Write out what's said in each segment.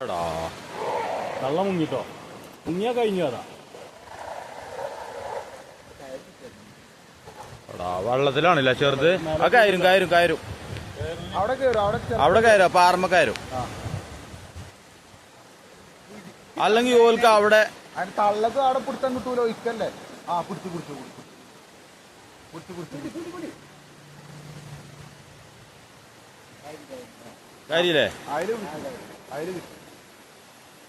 എടാ കള്ളം മുങ്ങിട്ടോ മുങ്ങിയാ കഴിഞ്ഞു അതാ എടാ വെള്ളത്തിലാണില്ല ചെറുത്? ആ കയറും കയറും കയറും. അവിടെ കയറും അവിടെ കയറും. അല്ലെങ്കിൽ ഓൽക്ക് അവിടെ തള്ളത് അവിടെ പിടുത്തം കിട്ടൂലോ? ഇക്കല്ലേ? ആ പിടിച്ചു പിടിച്ചു പിടിച്ചു. പിടിച്ചു പിടിച്ചു കാര്യല്ലേ അതിൽ പിടിച്ചു. അതിൽ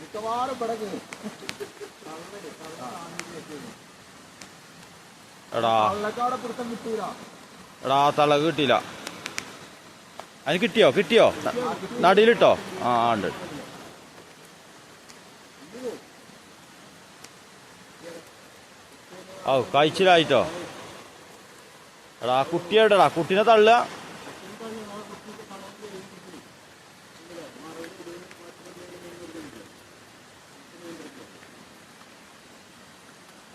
മിക്കവാറും എടാ. തള്ളക്കവിടെ പിടുത്തം കിട്ടൂല. എടാ തള കിട്ടിയില്ല. അതിന് കിട്ടിയോ? കിട്ടിയോ? നടിയിലിട്ടോ? ആ ഉണ്ട്. ഓ കഴിച്ചിലായിട്ടോ? എടാ കുട്ടി എവിടെടാ കുട്ടീനെ തള്ളുക.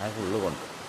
ഞാൻ ഫുള്ള് കൊണ്ട്